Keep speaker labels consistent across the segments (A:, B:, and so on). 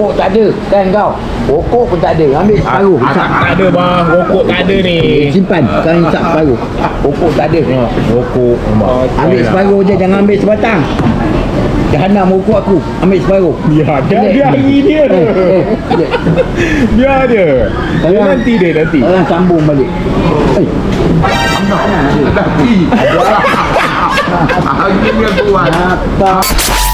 A: Rokok tak ada kan kau? Rokok pun tak ada. Ambil separuh.
B: Ah,
A: Hisap.
B: tak, tak ada bang, rokok tak ada ni.
A: Simpan. Kau hisap separuh. Rokok tak ada.
B: Ha, rokok.
A: Ambil separuh je. Jangan ambil sebatang. Jahanam rokok aku. Ambil separuh.
B: Ya, dia, dia hari dia.
A: Eh, eh, dia.
B: Dia dia. Nanti dia nanti.
A: Orang sambung balik. Eh.
C: Akhirnya kuat.
A: Apa? Babi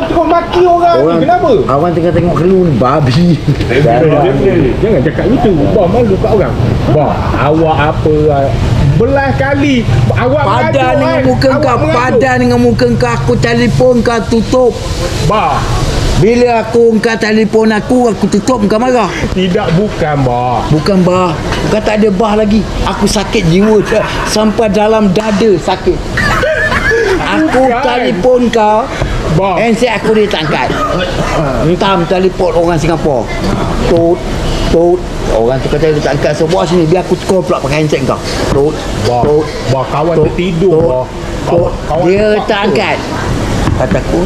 B: Bangun-bangun terus maki orang, ni. Kenapa?
A: Orang tengah tengok kelu ni. Babi.
B: Jangan cakap gitu. Bah, malu kat orang. Bah, awak apa? ah, Belas kali. Awak
A: Padan
B: mengajuk,
A: dengan
B: eh.
A: muka
B: Awak
A: kau. Padan dengan muka kau. Aku telefon kau tutup.
B: Bah,
A: Bila aku kau telefon aku, aku tutup kau marah.
B: tidak bukan bah.
A: Bukan bah. Kau tak ada bah lagi. Aku sakit jiwa dah. Sampai dalam dada sakit. Aku
B: Bukan.
A: telefon kau.
B: Bah.
A: Handset aku dia tak angkat. Entam telefon orang Singapura. Tut. Tut. Orang tu kata dia tak angkat. So, bawa sini. Biar aku call pula pakai handset kau. Tut.
B: Bah,
A: Tut.
B: bah kawan
A: Tut.
B: tertidur
A: Tut.
B: bah.
A: Tut.
B: Kawan, kawan
A: Dia tak angkat. Kataku.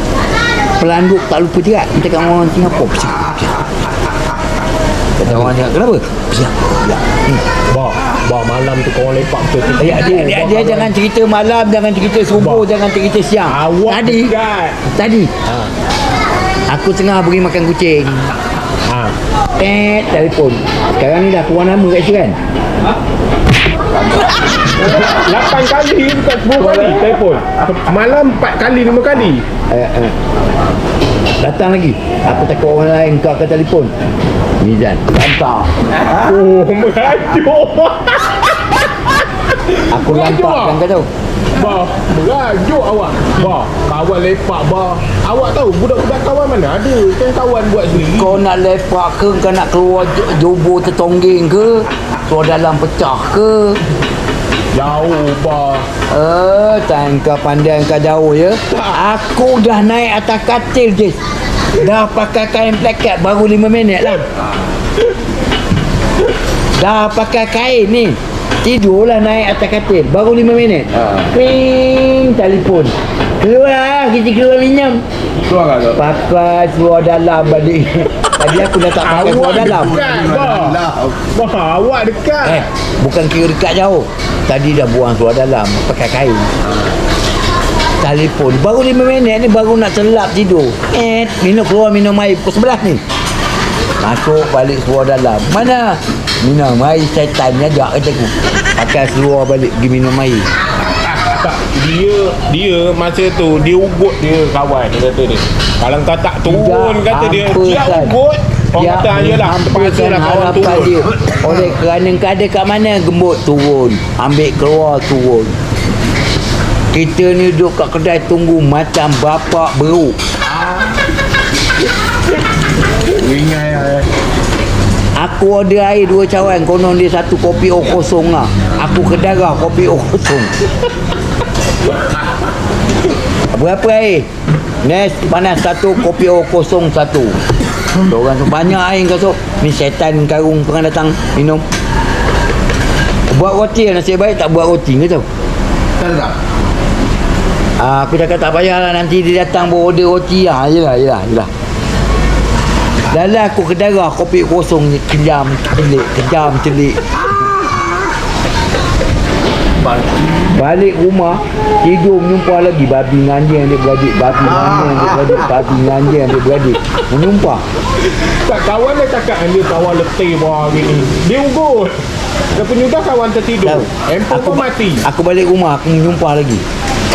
A: Pelanduk tak lupa jerat. Kita kat orang Singapura. Pesiak. Kata orang Singapura. Kenapa? Pesiak. Pesiak. Hmm.
B: Bah, bah malam tu kau lepak tu.
A: Dia, dia, dia, dia jangan cerita malam, jangan cerita subuh, jangan cerita siang.
B: Awak
A: tadi,
B: dekat.
A: tadi, aku tengah beri makan kucing.
B: Ha.
A: Tet, telefon. Sekarang ni dah keluar nama kat situ kan?
B: Lapan kali bukan 10 kali telefon. Malam 4 kali 5 kali.
A: Eh, eh. Datang lagi. Aku takut orang lain kau akan telefon. Mizan, lantak.
B: Oh, merajuk.
A: Aku lantak
B: ah?
A: kan kau tahu.
B: Bah, merajuk awak. Bah, kawan lepak bah. Awak tahu budak-budak kawan mana ada kan kawan buat sendiri.
A: Kau nak lepak ke, kau nak keluar jubur tertongging ke, keluar dalam pecah ke.
B: Jauh bah.
A: Eh, time kau pandai kau jauh ya. Aku dah naik atas katil je. Dah pakai kain plakat baru 5 minit lah. Dah pakai kain ni. Tidurlah naik atas katil baru 5 minit. Ping telefon. Keluar lah, kita keluar minyak.
C: Keluar tak tu?
A: Pakai seluar dalam balik. Tadi aku dah tak pakai seluar dalam.
B: Bah, awak dekat.
A: Eh, bukan kira dekat jauh. Tadi dah buang seluar dalam, pakai kain. Telefon. Baru 5 minit ni baru nak selap tidur. Eh, minum keluar minum air pukul 11 ni. Masuk balik seluar dalam. Mana? Minum air syaitan ni ajak kata aku. Pakai seluar balik pergi minum air.
B: Tak, dia dia masa tu dia ugut dia kawan dia kata dia. Kalau kau tak turun kata dia dia ugut. Orang kata ayolah
A: hampakan
B: terpaksalah kawan turun.
A: dia. Oleh kerana kau ada kat mana gembut turun. Ambil keluar turun. Kita ni duduk kat kedai tunggu macam bapak beruk.
C: Lah. eh.
A: Aku order air dua cawan Konon dia satu kopi O kosong lah Aku kedarah kopi O kosong Berapa air? Nes panas satu Kopi O kosong satu Orang tu banyak air kau sok Ni setan karung pernah datang Minum Buat roti lah nasib baik tak buat roti ke tau
C: Tak tak?
A: Ah, aku cakap tak payahlah nanti dia datang bawa order roti lah. Yelah, yelah, yelah. Dah lah aku kedarah kopi kosong ni kejam celik, kejam celik. Balik rumah Tidur menyumpah lagi Babi dengan anjing dia beradik Babi dengan anjing dia beradik Babi dengan anjing dia beradik Menyumpah
B: Tak kawan dia cakap dia kawan letih bawah hari ni. Dia ugut. Dia penyudah kawan tertidur. Handphone pun
A: ba-
B: mati.
A: Aku balik rumah aku menyumpah lagi.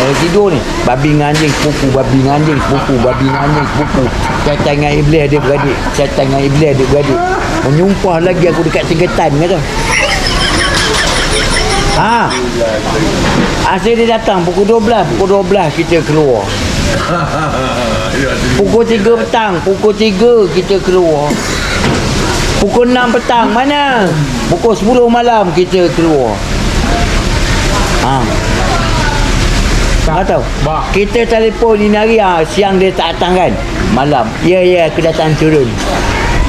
A: Kalau tidur ni, babi dengan anjing sepupu, babi dengan anjing sepupu, babi dengan anjing sepupu. Syaitan dengan iblis dia beradik, syaitan dengan iblis dia beradik. Menyumpah lagi aku dekat segetan kata. Ha. Asyik dia datang pukul 12, pukul 12 kita keluar. Pukul 3 petang, pukul 3 kita keluar. Pukul 6 petang mana? Pukul 10 malam kita keluar. Ha. Tak tahu. Kita telefon ini hari ha, siang dia tak datang kan? Malam. Ya ya aku datang turun.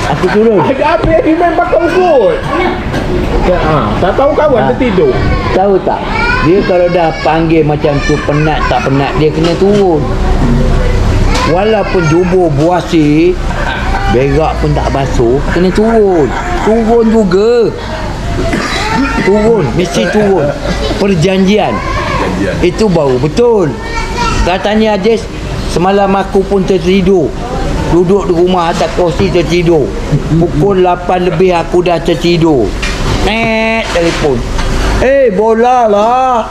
A: Aku turun.
B: Ada apa yang main bakal kot? Ha, tak tahu kawan
A: Ha.
B: tertidur.
A: Tahu tak? Dia kalau dah panggil macam tu penat tak penat dia kena turun. Walaupun jubur buasi berak pun tak basuh kena turun. Turun juga. Turun, mesti turun. Perjanjian. Itu baru betul. Katanya Ajis semalam aku pun tertidur. Duduk di rumah atas kursi tertidur. Pukul 8 lebih aku dah tertidur. Net telefon. Eh bola lah.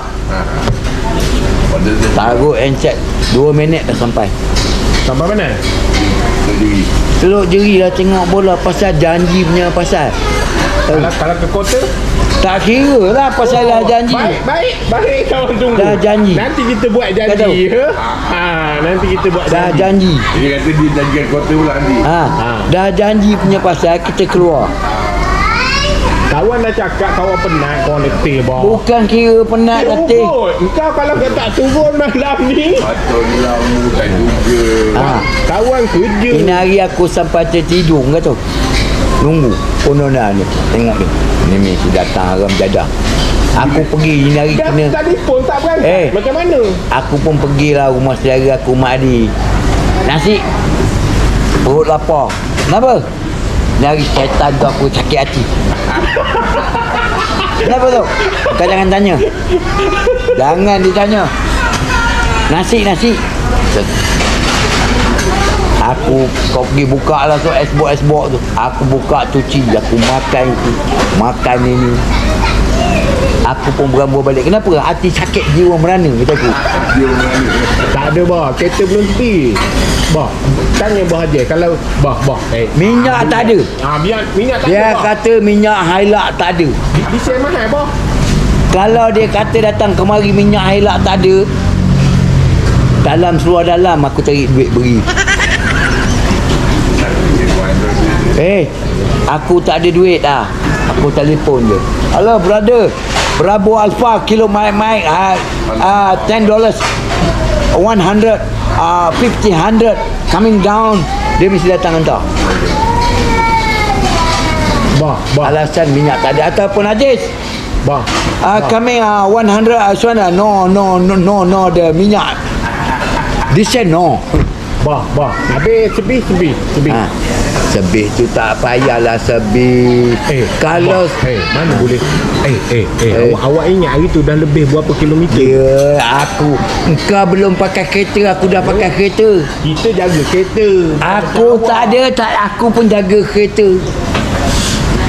A: Taruh handset 2 minit dah sampai.
B: Sampai mana?
A: Teluk jeri lah tengok bola pasal janji punya pasal.
B: Kalau, kalau ke kota?
A: Tak kira lah pasal dah janji.
B: Baik, baik, baik kawan tunggu.
A: Dah janji.
B: Nanti kita buat
A: Kau
B: janji. Ya? Ha, nanti kita buat
A: Dah
B: janji.
A: janji.
C: Dia kata dia janjikan kota pula nanti.
A: Ha,
B: Ha.
A: dah janji punya pasal kita keluar.
B: Kawan dah cakap kawan penat, kawan letih bah.
A: Bukan kira penat letih.
B: Kau kalau kau tak turun malam ni,
C: Patutlah bukan juga.
A: Ha.
B: kawan kerja.
A: Ini hari aku sampai tertidur kata. Nunggu. Kononan ni Tengok ni Ni mesti datang haram jadah. Aku pergi ini hari
B: Dah
A: kena
B: telefon tak berangkat.
A: Eh.
B: Macam mana?
A: Aku pun pergilah rumah saudara aku Mak Adi. Nasi. Perut lapar. Kenapa? Ni hari syaitan tu aku sakit hati. Kenapa tu? Kau jangan tanya. Jangan ditanya. Nasi, nasi Aku kau pergi buka lah tu esbok-esbok tu. Aku buka cuci Aku makan tu. Makan ini. Aku pun berambut balik. Kenapa? Hati sakit jiwa merana Kata aku.
B: Tak ada bah, kereta belum tepi. Bah, tanya bah Haji kalau bah bah. Eh
A: Minyak tak ada.
B: Ah biar minyak tak
A: Dia
B: ada. bah.
A: kata minyak hailak tak ada.
B: Di, di sel mahal bah.
A: Kalau dia kata datang kemari minyak hailak tak ada Dalam seluar dalam aku cari duit beri Eh Aku tak ada duit dah. Aku telefon je Hello brother. Bravo Alpha kilo mic mic uh, uh, 10 dollars 100 uh, 50 100 coming down. Dia mesti datang hantar.
B: Bah, bah,
A: alasan minyak tak ada ataupun Aziz
B: bah.
A: uh, coming uh, 100 uh, Suana no no no no no the minyak. This said no.
B: Bah, bah. Habis sebih, sebih, sebih.
A: ha. Sebih tu tak payahlah sebih
B: Eh,
A: Kalau
B: bah, eh, mana boleh? Eh, eh, eh,
A: Eh.
B: Awak, awak ingat hari tu dah lebih berapa kilometer?
A: dia aku Engkau belum pakai kereta Aku dah pakai kereta
B: Kita jaga kereta.
A: Aku tak ada tak Aku pun jaga kereta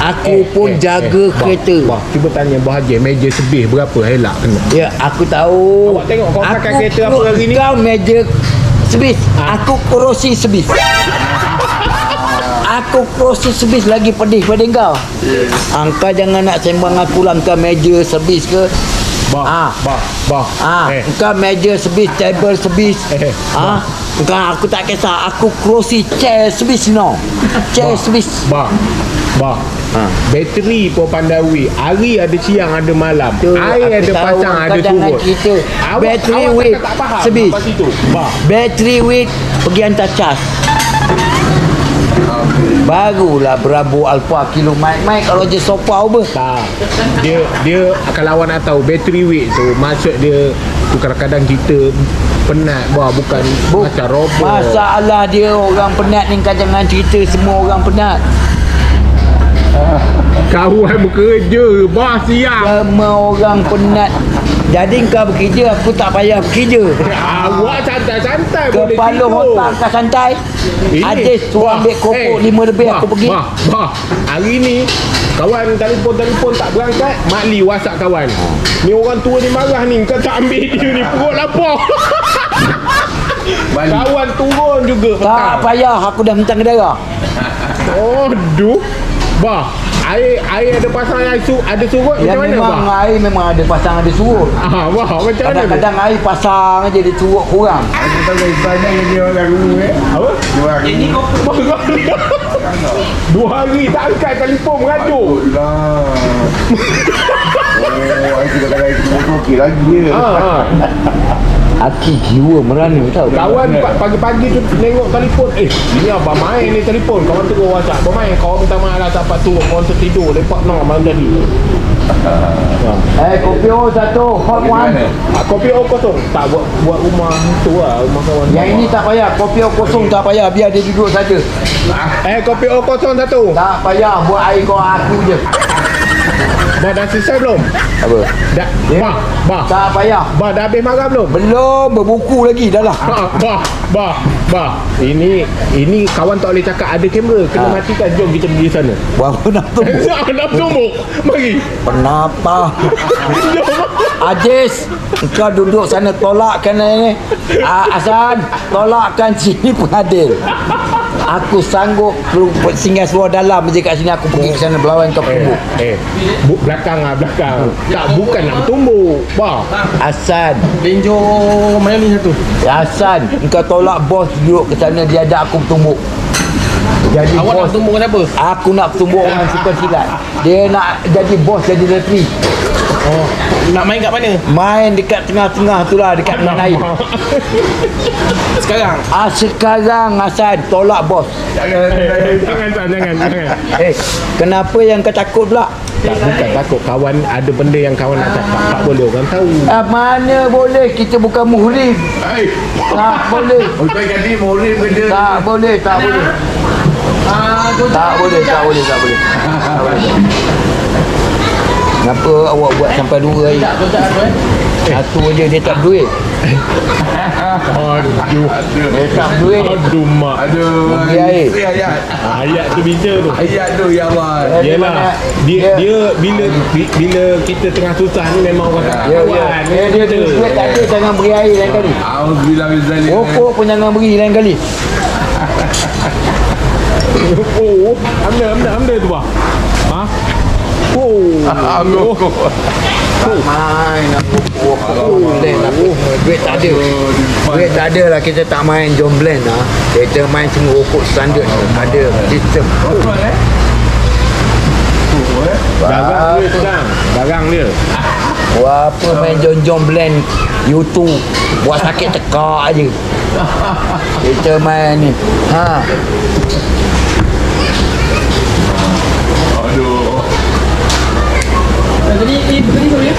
A: Aku pun jaga
B: bah,
A: kereta
B: Bah, cuba tanya Bah Haji, meja sebih berapa helak kena?
A: Ya aku tahu
B: Awak tengok kau pakai kereta apa hari ni?
A: Kau meja sebis
B: Ah.
A: Aku kerusi sebis Aku kerusi sebis lagi pedih pada kau Angka jangan nak sembang aku lah Engkau meja sebis ke
B: Bah,
A: Ah.
B: bah, bah.
A: Ah,
B: Eh,
A: engkau meja sebis, table sebis.
B: Eh,
A: ah, engkau aku tak kisah. Aku kerusi chair sebis no. Chair sebis.
B: bah, bah.
A: Ha.
B: Bateri pun pandai Hari ada siang, ada malam.
A: Tu,
B: Air ada
A: tahu
B: pasang,
A: kau
B: ada surut. Awak,
A: Bateri
B: awak tak faham
A: sebis.
B: Bah,
A: Bateri with pergi hantar cas. Barulah berabu alfa kilo mic-mic kalau je sofa apa.
B: tak. Dia, dia kalau awak nak tahu battery weight tu maksud dia tu kadang-kadang kita penat bah bukan
A: Bu-
B: macam robot.
A: Masalah dia orang penat ni kau jangan cerita semua orang penat.
B: Kawan bekerja, bah siang.
A: Semua orang penat. Jadi kau bekerja, aku tak payah bekerja.
B: Awak santai-santai boleh
A: Kepala otak kau santai. Adis suruh ambil kopok lima lebih
B: bah,
A: aku pergi.
B: Bah, bah. Hari ni kawan telefon-telefon tak berangkat, Mak Li WhatsApp kawan. Ni orang tua ni marah ni, kau tak ambil dia ni perut lapar.
C: Balik.
B: kawan turun juga
A: Tak
B: petang.
A: payah aku dah mentang darah.
B: Aduh. Bah, air air ada pasang air su, ada surut
A: Yang
B: macam mana
A: memang
B: bah?
A: air memang ada pasang ada surut.
B: Ah, bah, macam mana? tu?
A: Kadang-kadang air pasang aja dia surut kurang.
C: Aku tahu dari banyak yang dia orang eh.
B: apa?
C: Dia orang dulu.
B: Dua hari tak angkat telefon mengajuk.
C: Lah. Oh, aku dah kata itu okey lagi dia.
B: Ha, ha.
A: Aki jiwa merana tau.
B: Kawan pa- pagi-pagi tu tengok telefon Eh ni abang main ni telefon Kawan tu whatsapp Abang main kawan minta maaf lah tak dapat turun Kawan tertidur Lepak no malam tadi
A: Eh kopi O satu, hot one.
B: ah, Kopi O kosong Tak buat buat rumah tu lah Rumah kawan
A: Yang ini tak payah, kopi O kosong tak payah, biar dia duduk saja.
B: Eh kopi O kosong satu
A: Tak payah buat air kau aku je.
B: Bah dah selesai belum?
A: Apa?
B: Dah
A: Ya.
B: Bah Bah
A: Tak payah.
B: Bah dah habis makan belum?
A: Belum berbuku lagi dah lah.
B: Bah, bah, bah, bah. Ini ini kawan tak boleh cakap ada kamera. Kena
A: Ha.
B: matikan. Jom kita pergi sana.
A: Berapa nak tu?
B: Nak tumbuk. Mari.
A: Kenapa? Ajis, kau duduk sana tolakkan ni. Ah, Hasan, tolakkan sini pengadil. Aku sanggup singgah seluar dalam je kat sini aku pergi ke sana berlawan kau
B: Eh, eh, bu, belakang ah belakang. Tak bukan nak tumbuk. Bah.
A: Hasan,
D: Benjo mana ni satu?
A: Hasan, kau tolak bos duduk ke sana dia ada aku tumbuk. Jadi
D: Awak nak
A: bos
D: tumbuk siapa?
A: Aku nak tumbuk orang suka silat. Dia nak jadi bos jadi referee.
D: Oh, nak main kat mana?
A: Main dekat tengah-tengah tu lah dekat tengah air.
D: Sekarang.
A: Ah sekarang Hasan tolak bos.
C: Jangan
B: jangan, jangan.
A: Eh, kenapa yang kau takut pula?
B: Tak bukan takut kawan ada benda yang kawan nak cakap tak boleh orang tahu.
A: Ah, mana boleh kita bukan muhrim.
C: Hai.
A: Tak boleh.
C: Untuk jadi murid benda.
A: Tak boleh, tak boleh.
D: Ah,
A: Tak boleh, tak boleh, tak boleh. Tak boleh. Kenapa awak buat sampai dua hari?
D: tak tak eh?
A: Satu je dia tak duit.
B: Aduh.
A: Dia tak duit.
B: Aduh mak.
C: Aduh.
A: Bagi air.
C: Eh, ayat.
B: Ayat tu bisa tu.
C: Ayat tu ya Allah.
B: Yelah
A: mana-
B: dia dia bila bi- bila kita tengah susah ni memang orang tak
A: Ya, ya.
B: kawan.
A: Eh, dia
B: Kita.
A: duit tak ada jangan beri air lain kali.
C: Auzubillah min zalik.
A: Rokok pun jangan beri lain kali.
B: Oh, amda amda amda tu bah. Ha? Oh.
C: Aduh.
A: Main aku rokok blend aku. Duit tak ada. Duit tak ada lah kita tak main jom blend lah. Kita main semua rokok standard ada sistem.
B: Dagang dia sedang. Dagang dia.
A: Buat apa main jom-jom blend YouTube Buat sakit tekak je Kita main ni Ha
C: Aduh.
D: Tadi ni tadi tu ya.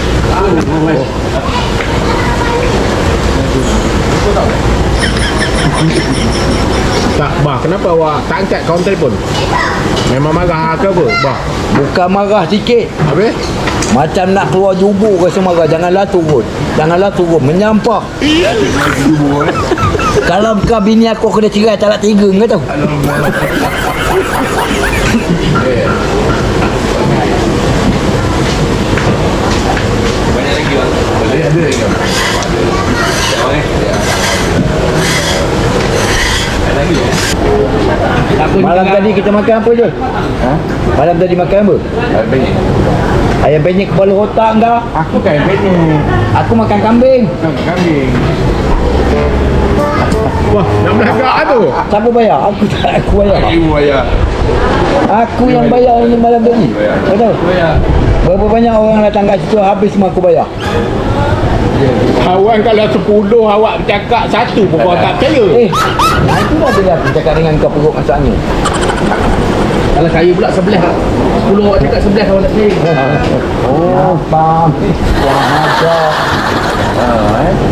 B: Tak, bah, kenapa awak tak angkat kawan telefon? Memang marah ke apa? Bah.
A: Bukan marah sikit
B: Habis?
A: Macam nak keluar jubur rasa marah Janganlah turun Janganlah turun Menyampah. Kalau kau bini aku kena cerai Tak nak tiga kau tahu
C: Ada lagi.
A: Malam tadi kita makan apa je? Ha? Malam tadi makan apa?
C: Habis.
A: Ayam penyet kepala otak kau
C: Aku kan penyet.
A: Aku makan kambing
C: Kambing.
B: Wah, nak belagak tu.
A: Siapa bayar? Aku tak aku bayar
C: Ibu ayah.
A: Aku yang bayar ini malam tadi Kau tahu? Berapa banyak orang datang kat situ Habis semua aku bayar
B: Kawan kalau 10 awak cakap satu pun kau tak percaya.
A: Eh, nah itu dah bila aku cakap dengan kau perut angin.
D: Kalau saya pula sebelah 10 awak cakap sebelah kawan tak saya.
A: Oh, faham. Yang ada.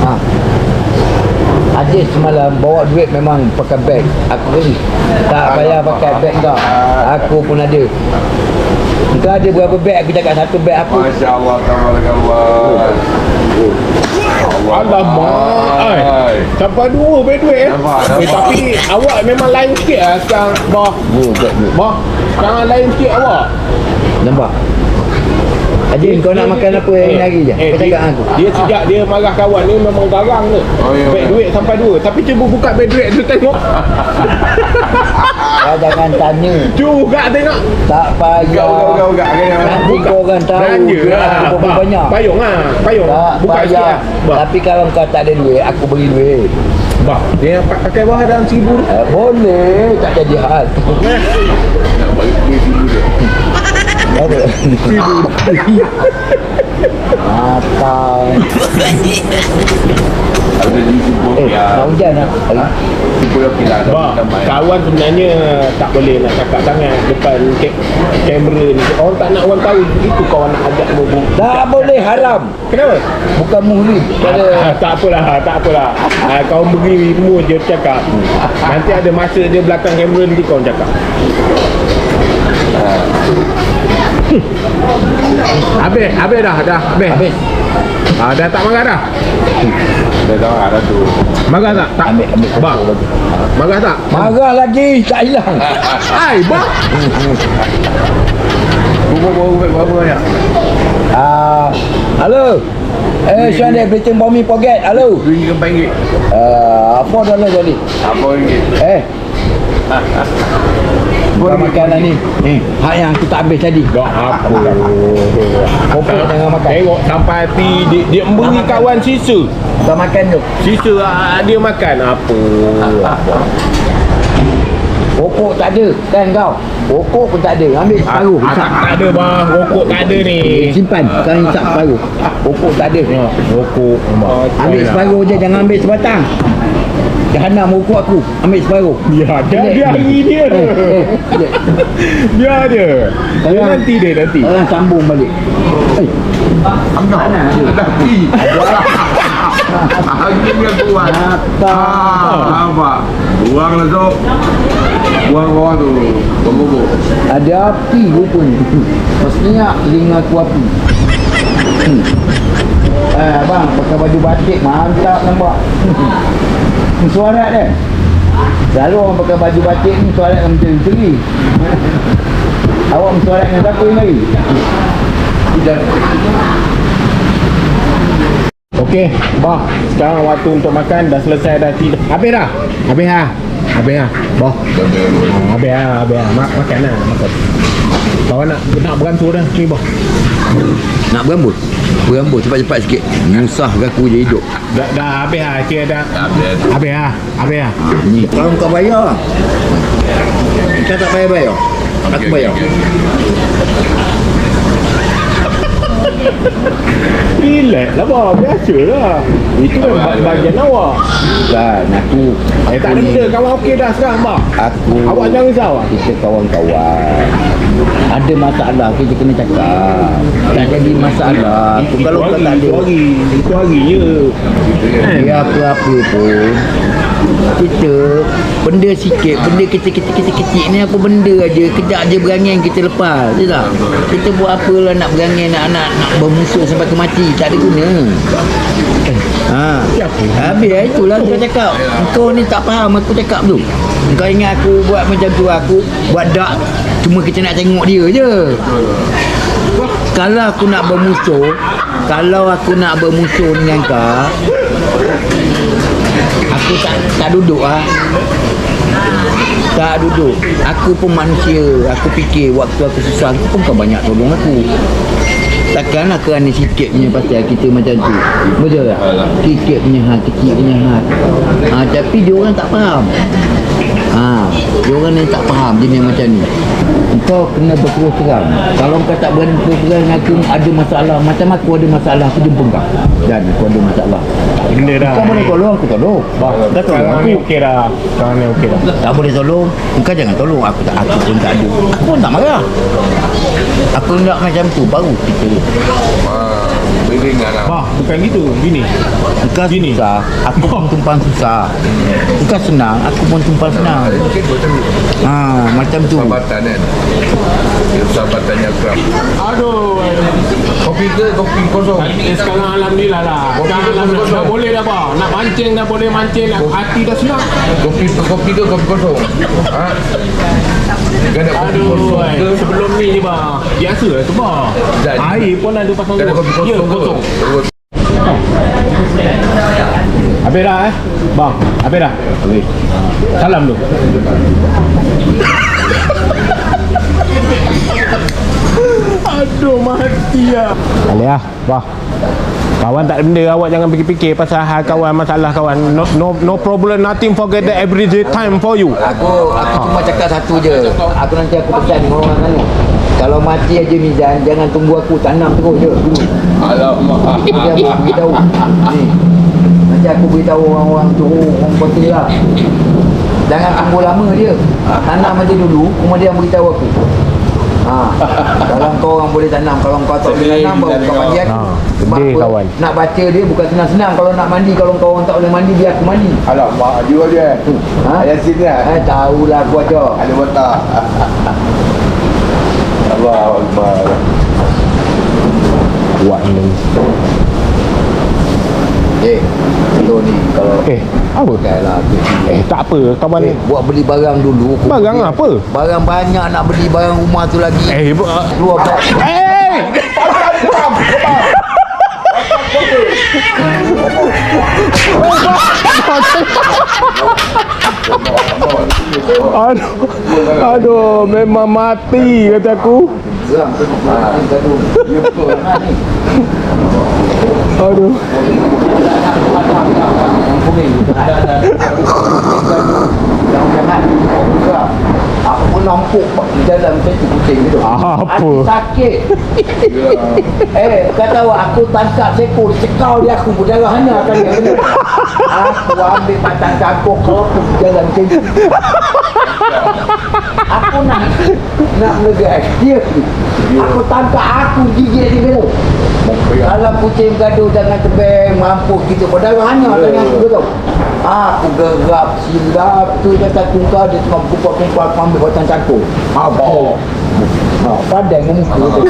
A: Ha. Aziz semalam bawa duit memang pakai beg. Aku beli. Tak payah pakai beg kau. Aku pun ada. Kau ada berapa beg? Aku cakap satu beg aku.
C: Masya Allah, tabarakallah.
B: Alamak ai. Sampai dua beg duit eh.
C: Nampak,
B: Eh,
C: nampak.
B: tapi awak memang lain sikit lah sekarang. Bah.
A: Oh.
B: Bah. Sekarang lain sikit awak.
A: Nampak? Aziz kau nak makan apa hari lagi je?
B: Eh,
A: Kau cakap aku.
B: dia sejak dia marah kawan ni memang garang tu.
C: Oh, ya,
B: beg
C: ya.
B: duit sampai dua. Tapi cuba buka beg duit tu tengok.
A: Kau jangan tanya.
B: Cuba buka tengok.
A: Tak payah.
C: Gak, gak, gak, gak.
A: Nanti kau orang tahu
B: Belanja
A: duit
B: lah.
A: aku banyak.
B: Payung lah. Payung.
A: Tak
B: buka
A: payah.
B: lah.
A: Tapi kalau kau tak ada duit, aku beri duit.
B: bah. Dia pa- pakai bawah dalam seribu tu.
A: Eh, boleh, tak jadi hal.
C: Nak bagi duit
A: Eh,
C: ya.
A: Eh,
C: lah.
B: Bah, kawan sebenarnya tak boleh nak cakap sangat depan ke- kamera ni. Orang tak nak orang tahu itu kawan nak ajak berbual.
A: Tak boleh haram.
B: Kenapa?
A: Bukan muhrim. Ada
B: Ah, tak apalah, tak apalah. Ah, kau beri mu je cakap. Nanti ada masa dia belakang kamera nanti kau cakap. Habis, habis dah, dah, habis.
A: habis.
B: Ah, dah tak marah dah.
C: Dah tahu ada tu.
B: Marah tak? Tak.
A: Ambil, ambil.
B: Bang. Marah tak?
A: Marah lagi, tak hilang.
B: Ai, bang.
C: Kubur berapa berapa banyak?
A: Ah, halo. Eh, Sean dia Britain Bommy Pocket. Halo.
C: RM2 ke RM4?
A: Ah, apa dolar jadi?
C: Apa RM?
A: Eh. Kau makan ni. Ni, hak yang aku tak habis tadi.
B: Tak apa.
A: Kopok jangan makan.
B: Tengok sampai hati dia, dia memberi kawan sisa.
A: Kau makan tu.
B: Sisa ah, dia makan apa?
A: Kopok tak ada. Kan kau? Kopok pun tak ada. Ambil separuh.
B: Ah, tak, tak ada bang, rokok tak ada ni.
A: Simpan. Kau hisap separuh. Kopok tak ada.
B: Ya, rokok.
A: Ambil separuh je. Jangan ambil sebatang. Jahanam rokok aku. Ambil separuh.
B: Ya, dia, dia hari dia.
A: Eh, eh, dia.
B: Dia. Dia nanti dia nanti.
A: Orang sambung balik. Eh, mana ada?
C: Tapi. Akhirnya kuat.
A: Apa?
C: Ah, apa? Buang lah tu. Buang bawah tu. Bubur.
A: Ada api rupanya. Mestinya telinga aku api. Hmm. Eh, abang, pakai baju batik mantap nampak. Suara dia. Selalu orang pakai baju batik ni suara macam menteri. Awak mensuara dengan siapa ni lagi?
B: Okey, bah. Sekarang waktu untuk makan dah selesai dah. Tidak. Habis dah. Habis dah. Habis dah. Bah. Ah, habis dah, habis dah. Mak, makan dah, makan. Kawan nak nak beransur dah. Ni bah.
A: Nak berambut? Berambut cepat-cepat sikit. Musah aku je hidup.
B: Dah, dah habis dah. Kira dah.
C: Habis.
B: Habis dah. Habis.
A: Ni. Kalau kau bayar. Kau tak payah bayar. Aku bayar.
B: Relax lah bah. Biasa lah. Itu memang bagian awak.
A: Kan aku.
B: Eh tak ada
A: ni-
B: benda. Kawan okey dah sekarang bah.
A: Aku.
B: Awak jangan risau ah.
A: kita kawan-kawan ada masalah kita kena cakap tak jadi masalah tu
B: Itu
A: kalau kau
B: hari,
A: tak ada
B: Itu hari. Itu hari je. Kan?
A: dia apa-apa pun kita benda sikit benda kecil-kecil-kecil ni apa benda aja kejap je berangin kita lepas je tak kita buat apa lah nak berangin nak nak nak bermusuh sampai ke mati tak ada guna. Ha. Habis lah, itulah aku cakap. Kau ni tak faham aku cakap tu. Kau ingat aku buat macam tu aku buat dak. Cuma kita nak tengok dia je. Kalau aku nak bermusuh kalau aku nak bermusuh dengan kau duduk ah. Tak duduk. Aku pun manusia. Aku fikir waktu aku susah aku pun kau banyak tolong aku takkanlah kerana sikit punya pasal kita macam tu. Betul tak? Sikit punya hal kecil punya hal. Ha, tapi dia orang tak faham. Ha, dia orang ni tak faham jenis macam ni. Kau kena berterus terang. Kalau kau tak berani berterus terang aku ada masalah. Macam aku ada masalah aku jumpa kau. Dan aku ada masalah.
B: Benda dah.
A: kau boleh tolong aku tolong.
B: Bah,
A: Kau tolong. Aku
B: ni okey dah. Sekarang ni okey dah.
A: tak boleh tolong. Kau jangan tolong. Aku tak aku pun tak ada. Aku pun tak marah Aku nak macam tu Baru kita
C: Biringan lah
B: Bah, bukan gitu. Gini.
A: Engkau
B: Gini.
A: susah, aku pun tumpang susah. Engkau senang, aku pun tumpang senang.
C: Mungkin macam tu
A: Ha, macam tu.
C: Sahabatan kan Dia sahabatannya kerap
B: Aduh.
C: Kopi ke kopi kosong
B: Eh, sekarang Alhamdulillah lah. Sekarang Alhamdulillah. Dah boleh dah, bah. Nak mancing dah boleh mancing. Nak hati dah senang.
C: Kopi kopi ke kopi kosong Ha Kan ada kopi kosong ke
B: sebelum ni je bah. Biasa lah tu bah.
C: Dan-
B: Air pun ada pasang
C: Kan ada
B: dua.
C: kopi kosong
B: Ya,
C: ke
B: kosong.
C: Terus
B: Habis dah eh? Bang, habis dah? Habis. Salam tu. Aduh, mati ya. Lah, bah. Kawan tak ada benda awak jangan fikir-fikir pasal hal kawan masalah kawan. No no no problem nothing forget the everyday time for you.
A: Aku aku cuma cakap satu je. Aku nanti aku pesan dengan orang sana. Kalau mati aja Mizan, jangan tunggu aku tanam terus je.
C: Alamak
A: Nanti aku beritahu. Ni. Nanti aku beritahu orang-orang tu, orang kota lah. Jangan tunggu lama dia. Tanam aja dulu, kemudian beritahu aku. Ha. Kalau kau orang boleh tanam, kalau kau tak boleh tanam baru kau mandi aku.
B: Ha.
A: Sebab apa?
B: kawan.
A: Nak baca dia bukan senang-senang kalau nak mandi kalau kau orang tak boleh mandi biar aku mandi.
C: Alamak Dia dia
A: Ha?
C: Ayat sini lah
A: Eh tahulah aku aja.
C: Ada mata Allah Akbar
B: Kuat ni.
A: Eh, tu ni kalau
B: Eh, apa?
A: Kailah tu.
B: Eh, tak apa. Kawan
A: Eh, buat beli barang dulu.
B: Barang apa?
A: Barang banyak nak beli barang rumah tu lagi.
B: Eh, bu-
A: Keluar buat.
B: Eh! Aduh, aduh, memang mati kata aku.
A: Geram tu. Gaduh. Betul. Ni.
B: Aduh.
A: Yang kuning. Yang jangan. Geram. Aku pun nampak macam tu kucing tu.
B: Apa?
A: Hati sakit. eh, kau tahu aku tangkap seekor cekau dia aku berdarah hanya kali yang benar. Aku ambil batang cangkuk kau aku jalan macam tu. Aku nak nak menegai dia. Aku tangkap aku gigit dia kena. Kalau kucing gaduh jangan tebeng mampus gitu Padahal hanya dengan aku tahu Aku gerap silap tu dia tak tungkar dia cuma kumpat-kumpat aku ambil batang cangkuk Apa? Ha, padai dengan muka tu